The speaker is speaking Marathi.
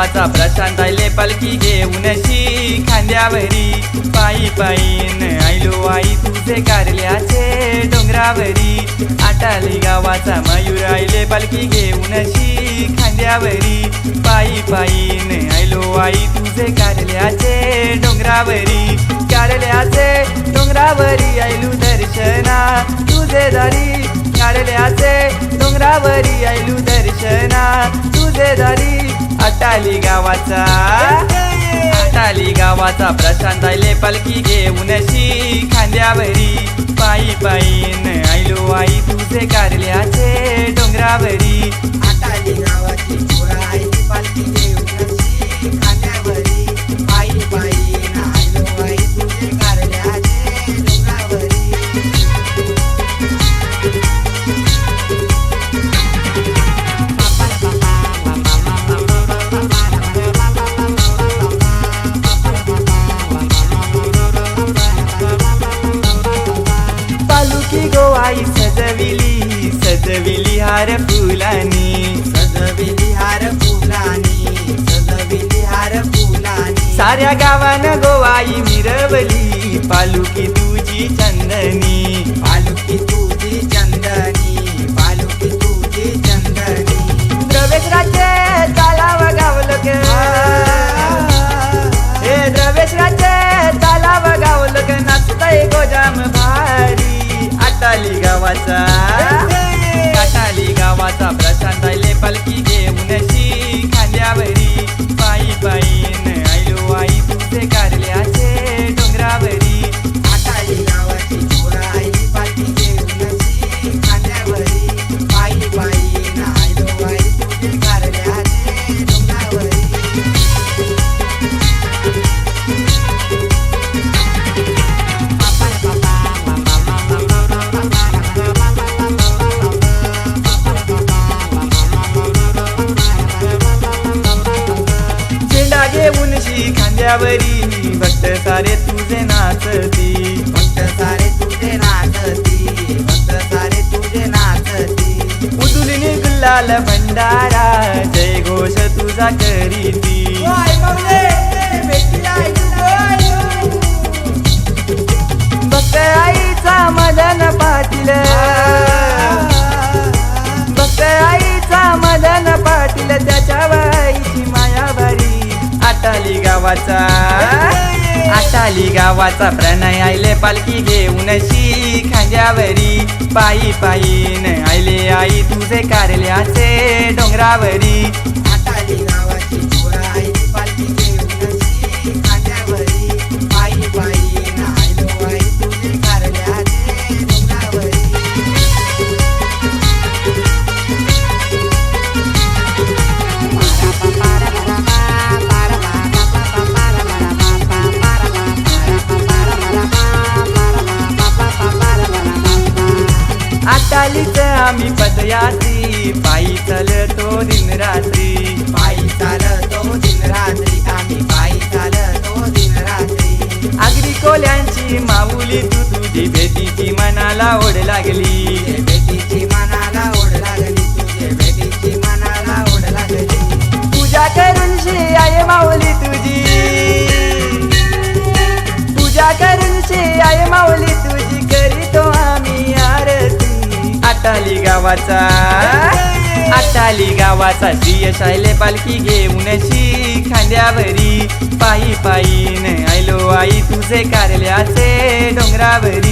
देवाचा प्रशांत आले पालखी घेऊन खांद्यावरी. पायी पायीन आयलो आई तुझे कारल्याचे डोंगरावरी. आटाली गावाचा मयूर आयले पालखी घेऊन खांद्यावरी. पायी पायीन आयलो आई तुझे कारल्याचे डोंगरावरी. कारल्याचे डोंगरावरी आयलू दर्शना तुझे दारी. कारल्याचे डोंगरावरी आयलू दर्शना तुझे दारी. अटाली गावाचा. अटाली गावाचा प्रशांत आले पालखी घेऊन शी खांद्यावरी. पायी पायीन आयलो आई तुझे कारल्याचे डोंगरावरी. आटाली गावाची पालखी घेऊन हार फुलानी. सजविली हार फुलानी सजविली हार फुलानी. साऱ्या गावानं गोवाई मिरवली पालुकी तुझी चंदनी. काटाली गावाचा प्रशांत आले पालखी. शी खांद्यावरी भक्त सारे तुझे नाचती. भक्त सारे तुझे नाचती. भक्त सारे तुझे नाचती. उदुलिनी गुल्लाल भंडारा. जय घोष तुझा करीती. पाली गावाचा प्रणय आयले पालखी घेऊन शी खांद्यावरी पायी पायीन आयले आई तुझे कारल्याचे डोंगरावरी. आम्ही पदयात्री पायी चालतो दिन रात्री. पायी चालतो दिन रात्री. आम्ही पायी चालतो दिन रात्री. आगरी कोल्यांची माऊली तू तुझी भेटीची मनाला ओढ लागली. आटाली गावाचा आटाली गावाचा श्री शायले पालखी घेऊन खांद्यावरी पायी पायीन आयलो आई तुझे कारल्याचे डोंगरावरी.